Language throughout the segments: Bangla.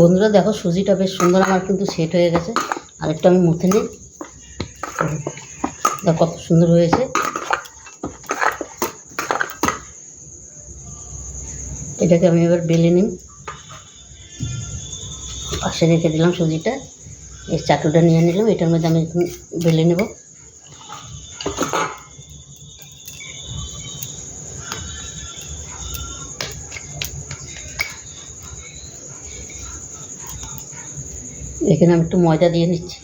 বন্ধুরা দেখো সুজিটা বেশ সুন্দর, আমার কিন্তু সেট হয়ে গেছে। আর একটু আমি মুথে নিই। দেখো কত সুন্দর হয়েছে। এটাকে আমি এবার বেলে নিই। পাশে রেখে দিলাম সুজিটা। এই চাটুটা নিয়ে নিলাম, এটার মধ্যে আমি বেলে নেব। এখানে আমি একটু ময়দা দিয়ে নিচ্ছি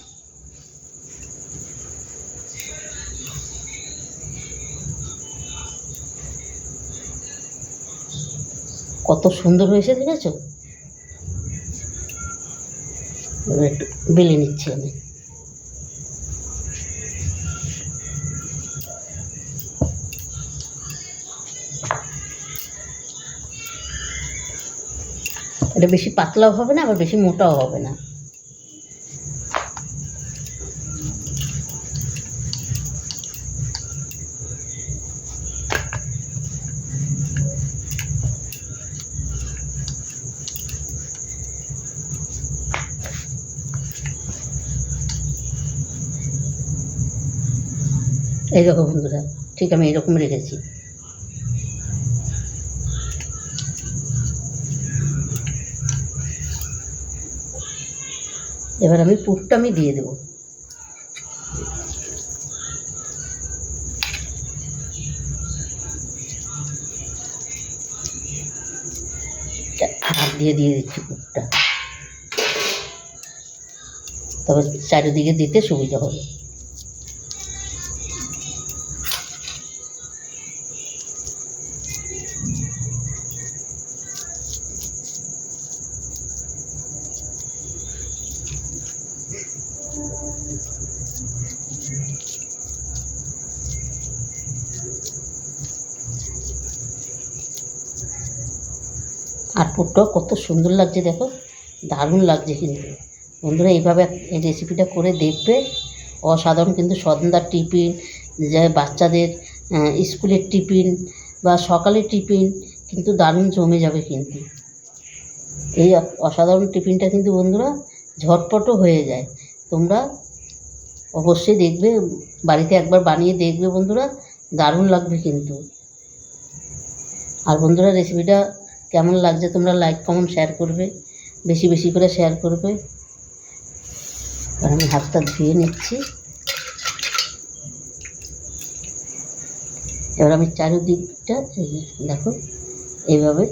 কত সুন্দর হয়েছে, দেখেছ? একটু বেলে নিচ্ছি আমি। এটা বেশি পাতলাও হবে না, আবার বেশি মোটাও হবে না। এই দেখো বন্ধুরা, ঠিক আমি এরকম রেখেছি। এবার আমি পুরটা আমি দিয়ে দেবো। হাত দিয়ে দিয়ে দিচ্ছি পুরটা। তবে চারিদিকে দিতে সুবিধা হবে। আর কত সুন্দর লাগছে দেখো, দারুণ লাগছে কিন্তু। বন্ধুরা, এইভাবে এই রেসিপিটা করে দেখবে। অসাধারণ কিন্তু সন্ধ্যার টিফিন যে বাচ্চাদের স্কুলের টিফিন বা সকালের টিফিন কিন্তু দারুণ জমে যাবে কিন্তু। এই অসাধারণ টিফিনটা কিন্তু বন্ধুরা, ঝটপটও হয়ে যায়। তোমরা অবশ্যই দেখবে, বাড়িতে একবার বানিয়ে দেখবে বন্ধুরা, দারুণ লাগবে কিন্তু। আর বন্ধুরা রেসিপিটা কেমন লাগছে তোমরা লাইক কমেন্ট শেয়ার করবে। বেশি বেশি করে শেয়ার করবে। আমি হাতটা ধুয়ে নিচ্ছি। এবার আমি চারিদিকটা দেখো, এইভাবে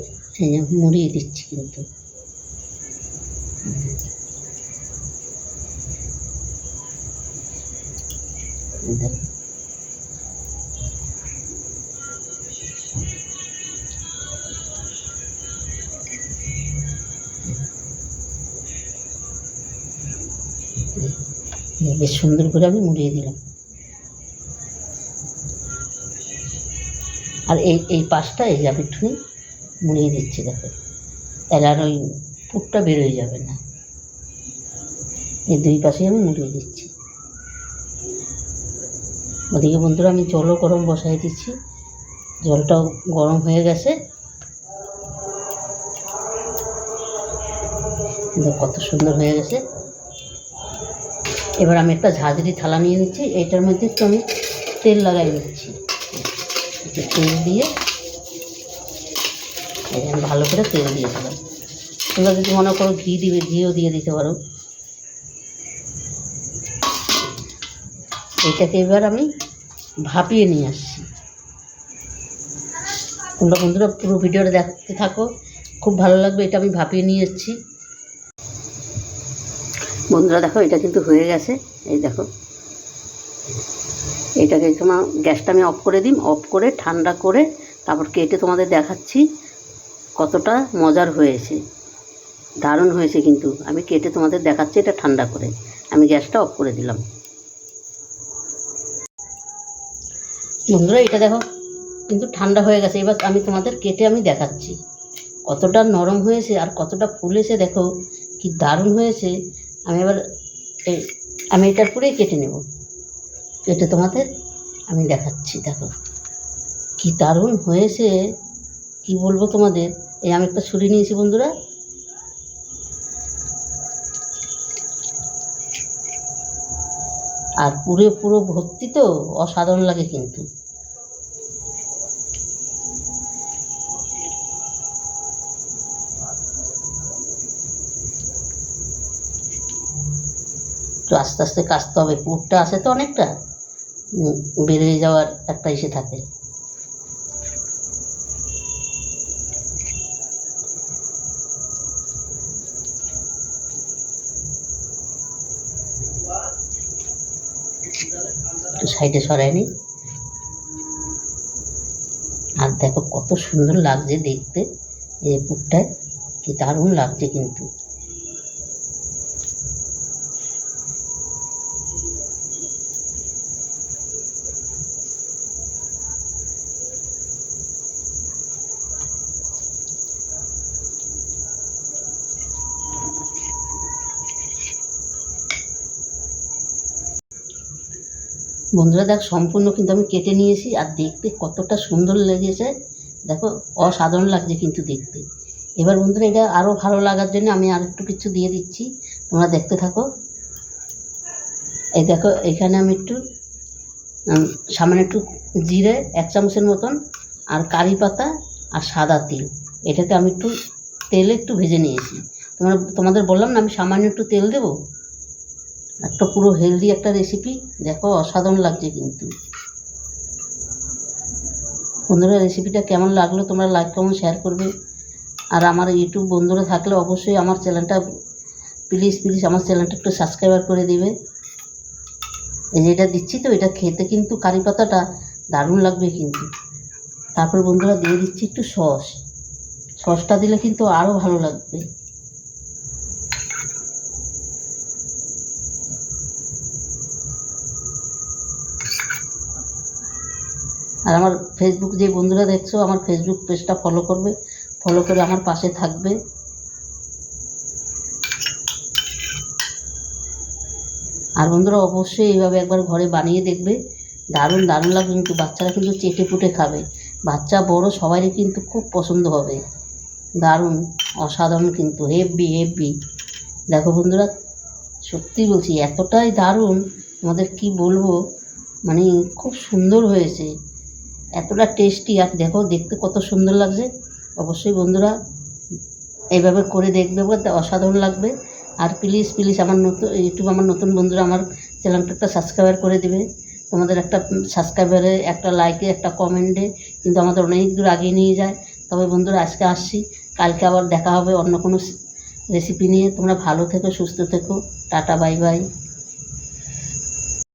এই মুড়িয়ে দিচ্ছি কিন্তু। দেখো। বেশ সুন্দর করে আমি মুড়িয়ে দিলাম। আর এই এই পাশটা এই যাবে একটুখানি মুড়িয়ে দিচ্ছি, দেখো। তাহলে আর ওই পুরটা বেরোয় যাবে না। এই দুই পাশেই আমি মুড়িয়ে দিচ্ছি। ওদিকে বন্ধুরা, আমি জলও গরম বসাই দিচ্ছি। জলটাও গরম হয়ে গেছে। কত সুন্দর হয়ে গেছে। এবার আমি একটা ঝাঁঝরি থালা নিয়ে নিচ্ছি এটার মধ্যে একটু আমি তেল লাগাই নিচ্ছি একটু তেল দিয়ে আমি ভালো করে তেল দিয়ে দিলাম। তোমরা যদি মনে করো ঘি দিবে, ঘিও দিয়ে দিতে পারো। এটাকে এবার আমি ভাপিয়ে নিয়ে আসছি। তোমরা বন্ধুরা পুরো ভিডিওটা দেখতে থাকো, খুব ভালো লাগবে এটা আমি ভাপিয়ে নিয়ে এসেছি। বন্ধুরা দেখো, এটা কিন্তু হয়ে গেছে। এই দেখো। এটাকে তোমার গ্যাসটা আমি অফ করে দিই অফ করে, ঠান্ডা করে তারপর কেটে তোমাদের দেখাচ্ছি কতটা মজার হয়েছে। দারুণ হয়েছে কিন্তু। আমি কেটে তোমাদের দেখাচ্ছি, এটা ঠান্ডা করে। আমি গ্যাসটা অফ করে দিলাম। বন্ধুরা, এটা দেখো, কিন্তু ঠান্ডা হয়ে গেছে। এবার আমি তোমাদের কেটে আমি দেখাচ্ছি। কতটা নরম হয়েছে আর কতটা ফুলেছে দেখো, কি দারুণ হয়েছে। আমি এবার এই, আমি এটার পুরেই কেটে নেব। কেটে তোমাদের আমি দেখাচ্ছি, দেখো। কি দারুণ হয়েছে। কি বলব তোমাদের? এই আমি একটা ছুরি নিয়েছি, বন্ধুরা। আর পুরে পুরো ভর্তি তো, অসাধারণ লাগে কিন্তু। তো আস্তে আস্তে কাচতে হবে, পুরটা আসে তো অনেকটা বেরিয়ে যাওয়ার একটা ইসে থাকে। সাইডে সরাই নি। আর দেখো কত সুন্দর লাগছে দেখতে, এই পুরটায়, কি দারুণ লাগছে কিন্তু। বন্ধুরা দেখ, সম্পূর্ণ কিন্তু আমি কেটে নিয়েছি আর দেখতে কতটা সুন্দর লেগেছে। দেখো, অসাধারণ লাগছে কিন্তু দেখতে। এবার বন্ধুরা, এটা আরও ভালো লাগার জন্য আমি আর একটু কিছু দিয়ে দিচ্ছি। তোমরা দেখতে থাকো। এই দেখো, এখানে আমি একটু সামান্য একটু জিরে, এক চামচের মতন, আর কারি পাতা আর সাদা তিল। এটাকে আমি একটু তেলে একটু ভেজে নিয়েছি। তোমরা, তোমাদের বললাম না আমি সামান্য একটু তেল দেবো? একটা পুরো হেলদি একটা রেসিপি দেখো অসাধারণ লাগছে কিন্তু। বন্ধুরা রেসিপিটা কেমন লাগল তোমরা লাইক কমেন্ট শেয়ার করবে। আর আমার ইউটিউব বন্ধুরা থাকলে অবশ্যই আমার চ্যানেলটা প্লিজ প্লিজ আমার চ্যানেলটা একটু সাবস্ক্রাইবার করে দিবে। এই যে এটা দিচ্ছি তো, এটা খেতে কিন্তু কারি পাতাটা দারুণ লাগবে কিন্তু। তারপর বন্ধুরা দিয়ে দিচ্ছি একটু সস। সসটা দিলে কিন্তু আরও ভালো লাগবে। আর আমার ফেসবুক যে বন্ধুরা দেখছ, আমার ফেসবুক পেজটা ফলো করবে। ফলো করে আমার পাশে থাকবে। আর বন্ধুরা অবশ্যই এইভাবে একবার ঘরে বানিয়ে দেখবে। দারুণ দারুণ লাগবে কিন্তু বাচ্চারা কিন্তু চেটে পুটে খাবে। বাচ্চা বড়, সবারই কিন্তু খুব পছন্দ হবে। দারুণ, অসাধারণ কিন্তু হেভি হেভি দেখো বন্ধুরা সত্যি বলছি, এতটাই দারুণ আমাদের কি বলব? মানে খুব সুন্দর হয়েছে। এতটা টেস্টি আর দেখো, দেখতে কত সুন্দর লাগছে। অবশ্যই বন্ধুরা, এইভাবে করে দেখবে বলতে অসাধারণ লাগবে। আর প্লিজ প্লিজ আমার নতুন, ইউটিউব আমার নতুন বন্ধুরা, আমার চ্যানেলটা একটা সাবস্ক্রাইবার করে দেবে। তোমাদের একটা সাবস্ক্রাইবারে একটা লাইকে একটা কমেন্টে কিন্তু আমাদের অনেক দূর আগিয়ে নিয়ে যায়। তবে বন্ধুরা, আজকে আসছি। কালকে আবার দেখা হবে অন্য কোনো রেসিপি নিয়ে। তোমরা ভালো থেকো, সুস্থ থেকো। Tata bye bye